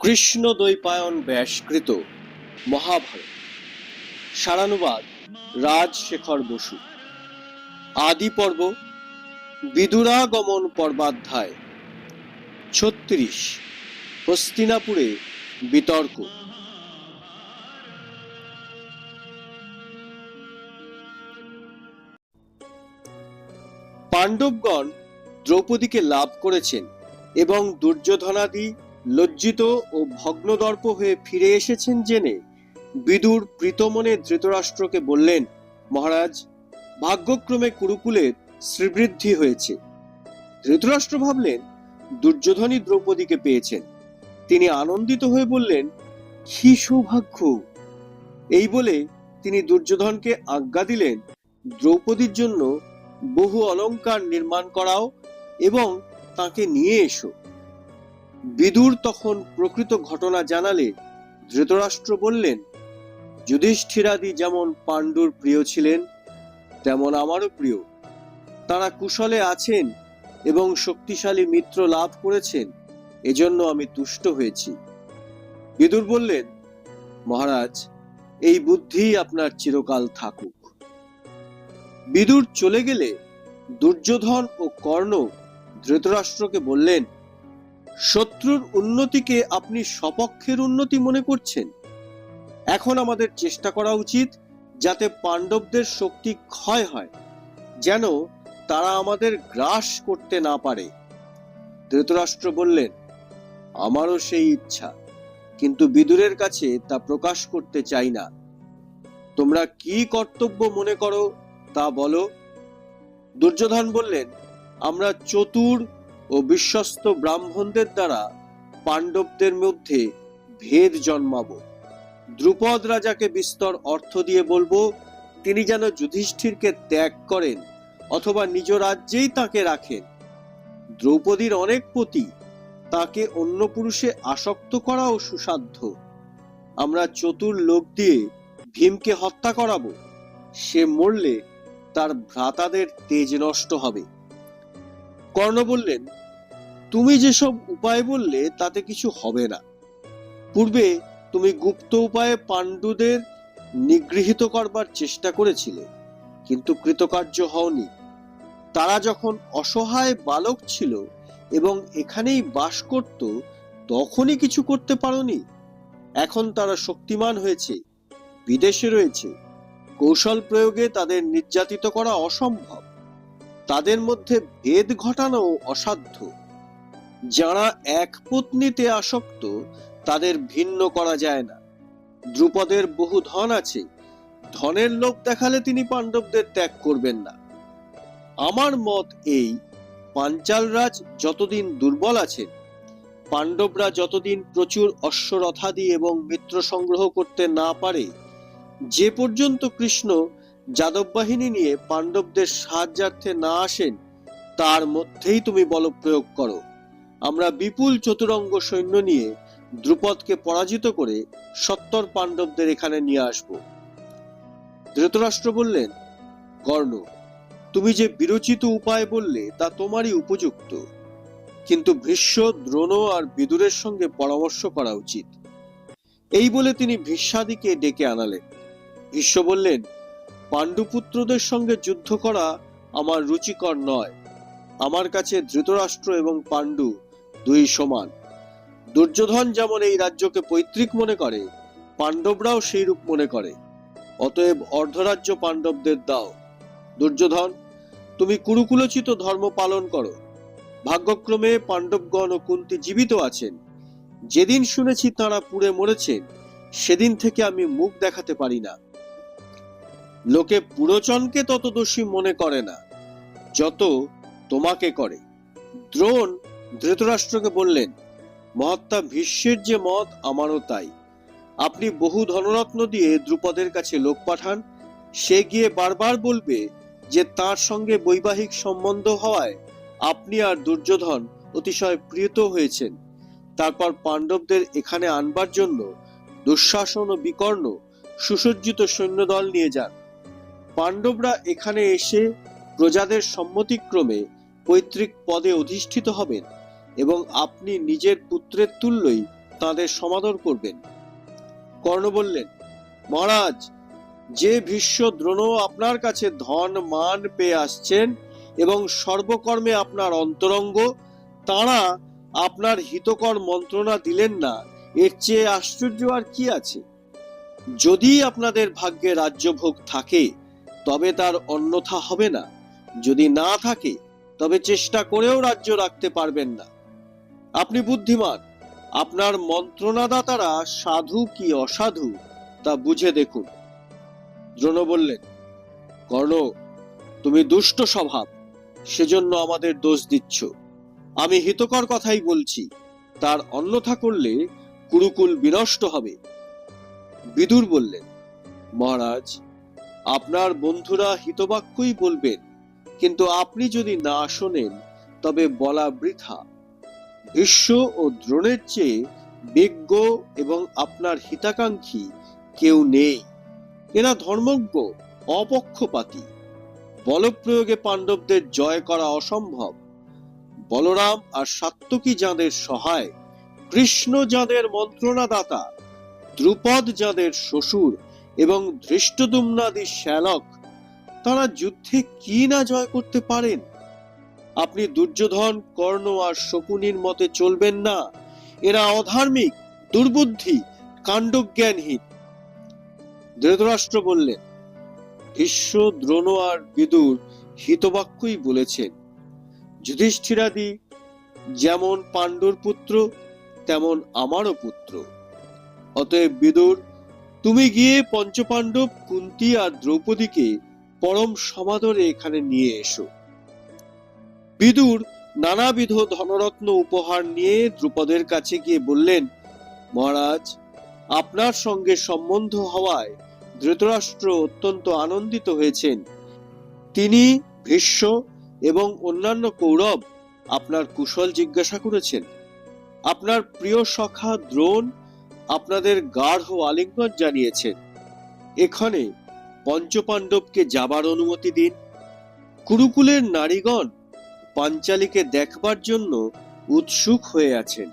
কৃষ্ণ দ্বৈপায়ন ব্যাসকৃত মহাভারত। সারানুবাদ রাজশেখর বসু। আদি পর্ব বিদুরাগমন পর্বাধ্যায়। ছত্রিশ হস্তিনাপুরে বিতর্ক। পাণ্ডবগণ দ্রৌপদীকে লাভ করেছেন এবং দুর্যোধনাদি লজ্জিত ও ভগ্নদর্প হয়ে ফিরে এসেছেন জেনে বিদুর প্রীতমনে ধৃতরাষ্ট্রকে বললেন, মহারাজ, ভাগ্যক্রমে কুরুকুলের শ্রীবৃদ্ধি হয়েছে। ধৃতরাষ্ট্র ভাবলেন, দুর্যোধনই দ্রৌপদীকে পেয়েছেন। তিনি আনন্দিত হয়ে বললেন, কি সৌভাগ্য! এই বলে তিনি দুর্যোধনকে আজ্ঞা দিলেন, দ্রৌপদীর জন্য বহু অলংকার নির্মাণ করাও এবং তাকে নিয়ে এসো। বিদুর তখন প্রকৃত ঘটনা জানালে ধৃতরাষ্ট্র বললেন, যুধিষ্ঠিরাদি যেমন পাণ্ডুর প্রিয় ছিলেন, তেমন আমারও প্রিয়। তারা কুশলে আছেন এবং শক্তিশালী মিত্র লাভ করেছেন, এজন্য আমি তুষ্ট হয়েছি। বিদুর বললেন, মহারাজ, এই বুদ্ধি আপনার চিরকাল থাকুক। বিদুর চলে গেলে দুর্যোধন ও কর্ণ ধৃতরাষ্ট্রকে বললেন, শত্রুর উন্নতিকে আপনি সপক্ষের উন্নতি মনে করছেন? এখন আমাদের চেষ্টা করা উচিত যাতে পাণ্ডবদের শক্তি ক্ষয় হয়, যেন তারা আমাদের গ্রাস করতে না পারে। ধৃতরাষ্ট্র বললেন, আমারও সেই ইচ্ছা, কিন্তু বিদুরের কাছে তা প্রকাশ করতে চাই না। তোমরা কি কর্তব্য মনে করো তা বলো। দুর্যোধন বললেন, আমরা চতুর ও বিশ্বস্ত ব্রাহ্মণদের দ্বারা পাণ্ডবদের মধ্যে ভেদ জন্মাবো। দ্রুপদ রাজাকে বিস্তর অর্থ দিয়ে বলব, তিনি যেন যুধিষ্ঠিরকে ত্যাগ করেন অথবা নিজ রাজ্যেই তাকে রাখেন। দ্রৌপদীর অনেক পতি তাকে অন্য পুরুষে আসক্ত করাও সুসাধ্য। আমরা চতুর লোক দিয়ে ভীমকে হত্যা করাবো। সে মরলে তার ভ্রাতাদের তেজ নষ্ট হবে। কর্ণ বললেন, তুমি যেসব উপায় বললে, তাতে কিছু হবে না। পূর্বে তুমি গুপ্ত উপায়ে পাণ্ডুদের নিগৃহীত করবার চেষ্টা করেছিলে, কিন্তু কৃতকার্য হওনি। তারা যখন অসহায় বালক ছিল এবং এখানেই বাস করত, তখনই কিছু করতে পারোনি। এখন তারা শক্তিমান হয়েছে, বিদেশে রয়েছে। কৌশল প্রয়োগে তাদের নির্যাতিত করা অসম্ভব। তাদের মধ্যে ভেদ ঘটানো অসাধ্য। যারা এক পত্নীতে আসক্ত, তাদের ভিন্ন করা যায় না। দ্রুপদের বহু ধন আছে। ধনের লোক দেখালে তিনি পাণ্ডবদের ত্যাগ করবেন না। আমার মত এই, পাঞ্চালরাজ যতদিন দুর্বল আছেন, পাণ্ডবরা যতদিন প্রচুর অশ্বরথাদি এবং মিত্র সংগ্রহ করতে না পারে যে পর্যন্ত কৃষ্ণ যাদব বাহিনী নিয়ে পাণ্ডবদের সাহায্যার্থে না আসেন, তার মধ্যেই তুমি বল প্রয়োগ করো। আমরা বিপুল চতুরঙ্গ সৈন্য নিয়ে দ্রুপদকে পরাজিত করে সত্তর পাণ্ডবদের এখানে নিয়ে আসব। ধৃতরাষ্ট্র বললেন, কর্ণ, তুমি যে বিরচিত উপায় বললে, তা তোমারই উপযুক্ত। কিন্তু ভীষ্ম, দ্রোণ আর বিদুরের সঙ্গে পরামর্শ করা উচিত। এই বলে তিনি ভীষ্মাদিকে ডেকে আনালেন। ভীষ্ম বললেন, পাণ্ডুপুত্রদের সঙ্গে যুদ্ধ করা আমার রুচিকর নয়। আমার কাছে ধৃতরাষ্ট্র এবং পাণ্ডু দুই সমান। দুর্যোধন যেমন এই রাজ্যকে পৈতৃক মনে করে, পাণ্ডবরাও সেই রূপ মনে করে। অতএব অর্ধরাজ্য পাণ্ডবদের দাও। দুর্যোধন, তুমি কুরুকুলোচিত ধর্ম পালন করো। ভাগ্যক্রমে পাণ্ডবগণ ও কুন্তি জীবিত আছেন। যেদিন শুনেছি তাঁরা পুড়ে মরেছেন, সেদিন থেকে আমি মুখ দেখাতে পারি না। লোকে পুরোচনকে তত দোষী মনে করে না, যত তোমাকে করে। দ্রোণ ধৃতরাষ্ট্রকে বললেন, মহাত্মা ভীষ্মের যে মত, আমারও তাই। আপনি বহু ধনরত্ন দিয়ে দ্রুপদের কাছে লোক পাঠান, সে গিয়ে বারবার বলবে যে তার সঙ্গে বৈবাহিক সম্বন্ধ হওয়ায় আপনি আর দুর্যোধন অতিশয় প্রিয়ত হয়েছেন। তারপর পাণ্ডবদের এখানে আনবার জন্য দুঃশাসন ও বিকর্ণ সুসজ্জিত সৈন্যদল নিয়ে যান। পাণ্ডবরা এখানে এসে প্রজাদের সম্মতিক্রমে পৈতৃক পদে অধিষ্ঠিত হবেন এবং আপনি নিজের পুত্রের তুল্যই তাদের সমাদর করবেন। কর্ণ বললেন, মহারাজ, যে ভীষ্ম দ্রোণ আপনার কাছে ধন, মান পেয়ে আসছেন এবং সর্বকর্মে আপনার অন্তরঙ্গ, তাঁরা আপনার হিতকর মন্ত্রণা দিলেন না, এর চেয়ে আশ্চর্য আর কি আছে? যদি আপনাদের ভাগ্যে রাজ্যভোগ থাকে তবে তার অন্যথা হবে না। যদি না থাকে, তবে চেষ্টা করেও রাজ্য রাখতে পারবেন না। আপনি বুদ্ধিমান। আপনার মন্ত্রণাদাতারা সাধু কি অসাধু, তা বুঝে দেখুন। দ্রোণ বললেন, কর্ণ, তুমি দুষ্ট স্বভাব, সেজন্য আমাদের দোষ দিচ্ছ। আমি হিতকর কথাই বলছি। তার অন্যথা করলে কুরুকুল বিনষ্ট হবে। বিদুর বললেন, মহারাজ আপনার বন্ধুরা হিতবাক্যই বলবেন। কিন্তু আপনি যদি না শোনেন, তবে বলা বৃথা। ভীষ্ম ও দ্রোণের চেয়ে বিজ্ঞ এবং আপনার হিতাকাঙ্ক্ষী কেউ নেই। এরা ধর্মজ্ঞ, অপক্ষপাতী। বলপ্রয়োগে পাণ্ডবদের জয় করা অসম্ভব। বলরাম আর সাত্তকী যাঁদের সহায়, কৃষ্ণ যাঁদের মন্ত্রণাদাতা, দ্রুপদ যাঁদের শ্বশুর এবং ধৃষ্টদুম্নাদি শ্যালক, তারা যুদ্ধে কি না জয় করতে পারেন? আপনি দুর্যোধন, কর্ণ আর শকুনির মতে চলবেন না। এরা অধার্মিক, দুর্বুদ্ধি, কাণ্ডজ্ঞানহীন। ধৃতরাষ্ট্র বললেন, ভীষ্ম, দ্রোণ আর বিদুর হিতবাক্যই বলেছেন। যুধিষ্ঠিরাদি যেমন পাণ্ডুর পুত্র, তেমন আমারও পুত্র। অতএব বিদুর তুমি গিয়ে পঞ্চপাণ্ডব, কুন্তি আর দ্রৌপদীকে পরম সমাদরে এখানে নিয়ে এসো। বিদুর নানাবিধ ধনরত্ন উপহার নিয়ে দ্রুপদের কাছে গিয়ে বললেন, মহারাজ, আপনার সঙ্গে সম্বন্ধ হওয়ায় ধৃতরাষ্ট্র অত্যন্ত আনন্দিত হয়েছেন। তিনি ভীষ্ম এবং অন্যান্য কৌরব আপনার কুশল জিজ্ঞাসা করেছেন। আপনার প্রিয় সখা দ্রোণ আপনাদের গাঢ় আলিঙ্গন জানিয়েছেন এখানে পঞ্চপাণ্ডবকে যাবার অনুমতি দিন। কুরুকুলের নারীগণ পাঞ্চালীকে দেখবার জন্য উৎসুক হয়ে আছেন।